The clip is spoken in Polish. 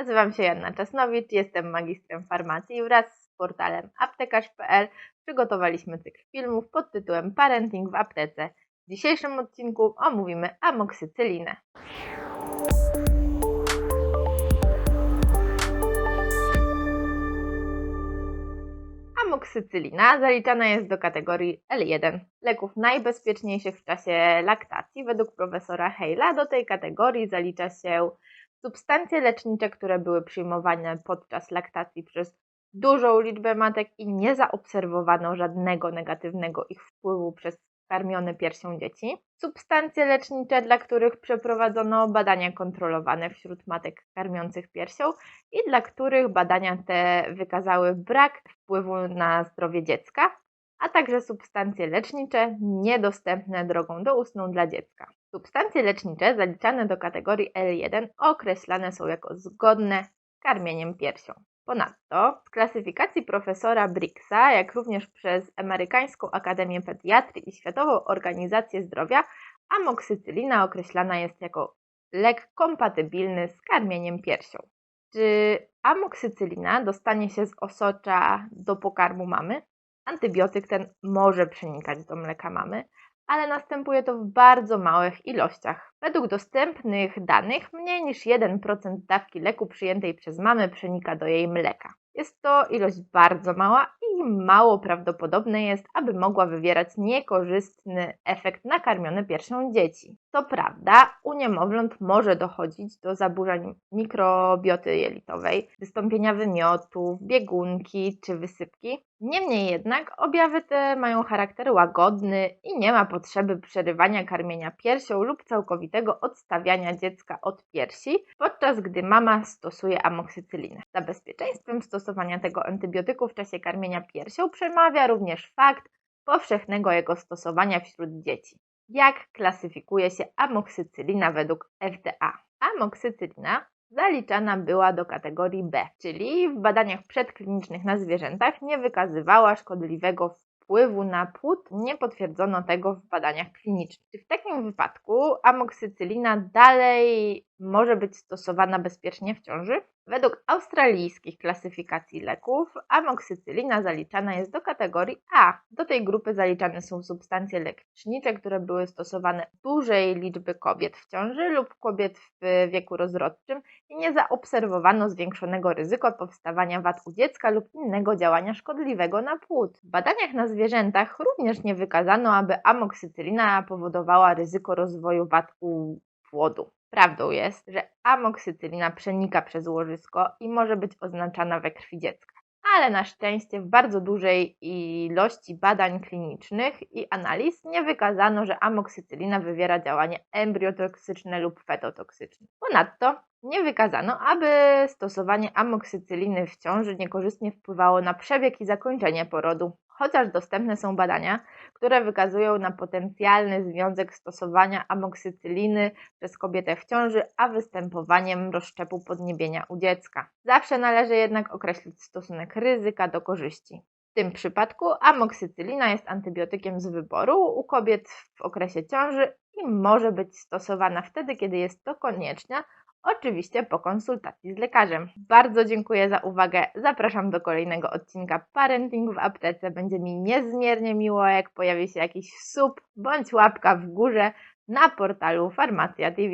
Nazywam się Janna Czesnowicz, jestem magistrem farmacji wraz z portalem aptekarz.pl przygotowaliśmy cykl filmów pod tytułem Parenting w aptece. W dzisiejszym odcinku omówimy amoksycylinę. Amoksycylina zaliczana jest do kategorii L1 leków najbezpieczniejszych w czasie laktacji. Według profesora Hale'a do tej kategorii zalicza się substancje lecznicze, które były przyjmowane podczas laktacji przez dużą liczbę matek i nie zaobserwowano żadnego negatywnego ich wpływu przez karmione piersią dzieci. Substancje lecznicze, dla których przeprowadzono badania kontrolowane wśród matek karmiących piersią i dla których badania te wykazały brak wpływu na zdrowie dziecka, a także substancje lecznicze niedostępne drogą doustną dla dziecka. Substancje lecznicze zaliczane do kategorii L1 określane są jako zgodne z karmieniem piersią. Ponadto z klasyfikacji profesora Bricksa, jak również przez Amerykańską Akademię Pediatrii i Światową Organizację Zdrowia, amoksycylina określana jest jako lek kompatybilny z karmieniem piersią. Czy amoksycylina dostanie się z osocza do pokarmu mamy? Antybiotyk ten może przenikać do mleka mamy, ale następuje to w bardzo małych ilościach. Według dostępnych danych mniej niż 1% dawki leku przyjętej przez mamę przenika do jej mleka. Jest to ilość bardzo mała i mało prawdopodobne jest, aby mogła wywierać niekorzystny efekt na karmione piersią dzieci. Co prawda, u niemowląt może dochodzić do zaburzeń mikrobioty jelitowej, wystąpienia wymiotów, biegunki czy wysypki. Niemniej jednak objawy te mają charakter łagodny i nie ma potrzeby przerywania karmienia piersią lub całkowitego odstawiania dziecka od piersi, podczas gdy mama stosuje amoksycylinę. Za bezpieczeństwem stosowania tego antybiotyku w czasie karmienia piersią przemawia również fakt powszechnego jego stosowania wśród dzieci. Jak klasyfikuje się amoksycylina według FDA? Amoksycylina zaliczana była do kategorii B, czyli w badaniach przedklinicznych na zwierzętach nie wykazywała szkodliwego wpływu na płód, nie potwierdzono tego w badaniach klinicznych. W takim wypadku amoksycylina dalej może być stosowana bezpiecznie w ciąży? Według australijskich klasyfikacji leków amoksycylina zaliczana jest do kategorii A. Do tej grupy zaliczane są substancje lecznicze, które były stosowane dużej liczby kobiet w ciąży lub kobiet w wieku rozrodczym i nie zaobserwowano zwiększonego ryzyka powstawania wad u dziecka lub innego działania szkodliwego na płód. W badaniach na zwierzętach również nie wykazano, aby amoksycylina powodowała ryzyko rozwoju wad u płodu. Prawdą jest, że amoksycylina przenika przez łożysko i może być oznaczana we krwi dziecka. Ale na szczęście w bardzo dużej ilości badań klinicznych i analiz nie wykazano, że amoksycylina wywiera działanie embriotoksyczne lub fetotoksyczne. Ponadto nie wykazano, aby stosowanie amoksycyliny w ciąży niekorzystnie wpływało na przebieg i zakończenie porodu chociaż dostępne są badania, które wykazują na potencjalny związek stosowania amoksycyliny przez kobietę w ciąży, a występowaniem rozszczepu podniebienia u dziecka. Zawsze należy jednak określić stosunek ryzyka do korzyści. W tym przypadku amoksycylina jest antybiotykiem z wyboru u kobiet w okresie ciąży i może być stosowana wtedy, kiedy jest to konieczne Oczywiście po konsultacji z lekarzem. Bardzo dziękuję za uwagę. Zapraszam do kolejnego odcinka Parenting w aptece. Będzie mi niezmiernie miło, jak pojawi się jakiś sub bądź łapka w górze na portalu Farmacja TV.